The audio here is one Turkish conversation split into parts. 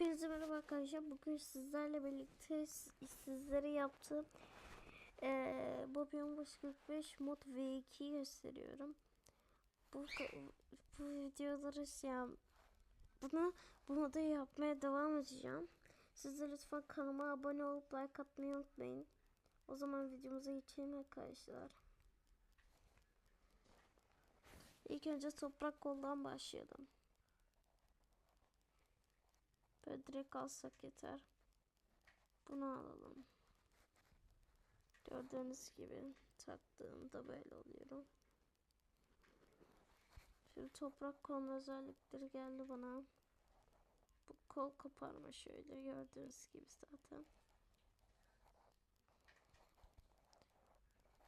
Hepinize merhaba arkadaşlar. Bugün sizlerle birlikte sizlere yaptığım eee Bobby 45 mod V2 gösteriyorum. Bu bu videoları ya bunu bu modu yapmaya devam edeceğim. Siz de lütfen kanalıma abone olup like atmayı unutmayın. O zaman videomuza geçelim arkadaşlar. İlk önce toprak koldan başlayalım. Böyle direkt alsak yeter. Bunu alalım. Gördüğünüz gibi taktığımda böyle oluyorum. Şimdi toprak konu özellikleri geldi bana. Bu kol koparma şöyle gördüğünüz gibi zaten.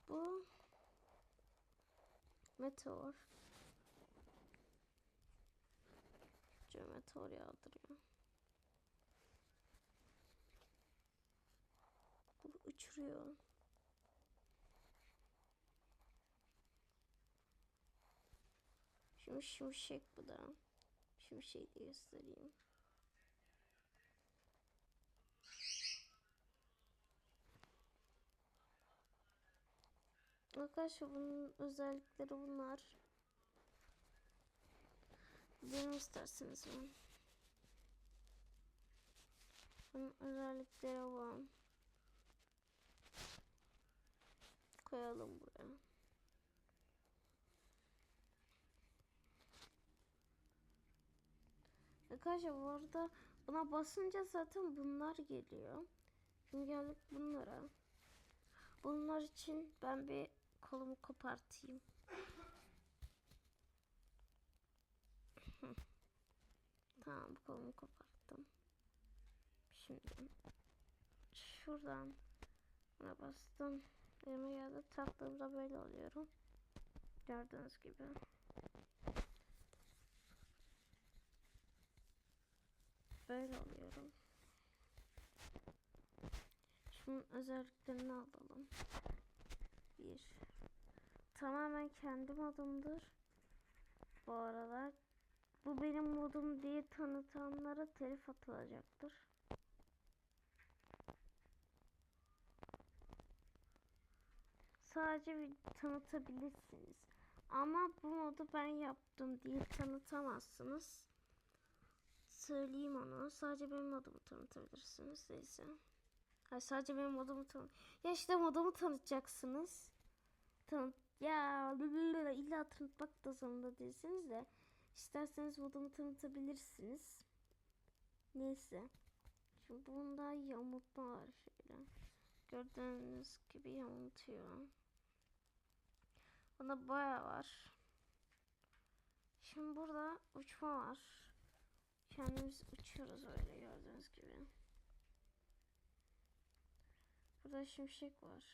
Bu meteor. Şöyle meteor yağdırıyor. Bu uçuruyor. Şimdi şimşek bu da. Şimşek de göstereyim. Arkadaşlar bunun özellikleri bunlar. Benim isterseniz ben. Bunun özellikleri var. Koyalım buraya. Arkadaşlar bu arada buna basınca zaten bunlar geliyor. Şimdi geldik bunlara. Bunlar için ben bir kolumu kopartayım. tamam kolumu koparttım. Şimdi şuradan buna bastım. Elime geldi taktığımda böyle oluyorum. Gördüğünüz gibi. Böyle oluyorum. Şunun özelliklerini alalım. Bir. Tamamen kendi modumdur. Bu aralar. Bu benim modum diye tanıtanlara telif atılacaktır. Sadece tanıtabilirsiniz. Ama bu modu ben yaptım diye tanıtamazsınız. Söyleyeyim onu. Sadece benim modumu tanıtabilirsiniz. Neyse. Hayır, sadece benim modumu tanı... Ya işte modumu tanıtacaksınız. Tanıt... Ya illa tanıtmak da zorunda değilsiniz de. İsterseniz modumu tanıtabilirsiniz. Neyse. Şimdi bunda yamultma var şöyle. Gördüğünüz gibi yamultuyor. Bunda boya var. Şimdi burada uçma var. Kendimiz uçuyoruz öyle gördüğünüz gibi. Burada şimşek var.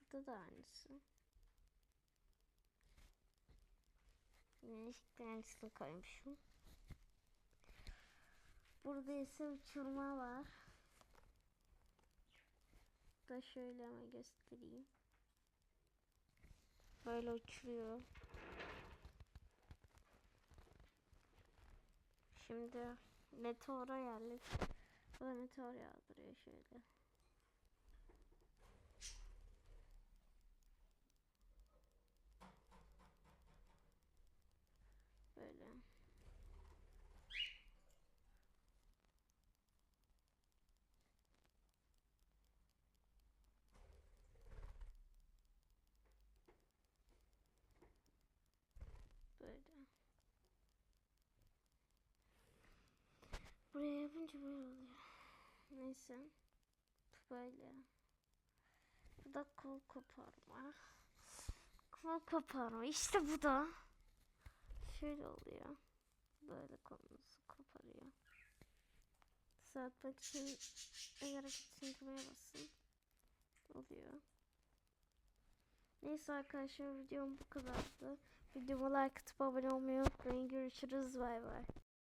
Burada da aynısı. Yanlışlıkla aynısını koymuşum. Burada ise uçurma var. Da şöyle ama göstereyim. Böyle uçuruyor. Şimdi meteora geldik. Bu da meteor yağdırıyor şöyle. Böyle. Böyle. Buraya yapınca böyle oluyor. Neyse. Böyle. Bu da kol koparma. Kol koparma. İşte bu da. Şöyle oluyor. Böyle kolunuzu koparıyor. Saatmek için eğer sindirmeye basın. Oluyor. Neyse arkadaşlar videom bu kadardı. Videoma like atıp abone olmayı unutmayın. Görüşürüz. Bay bay.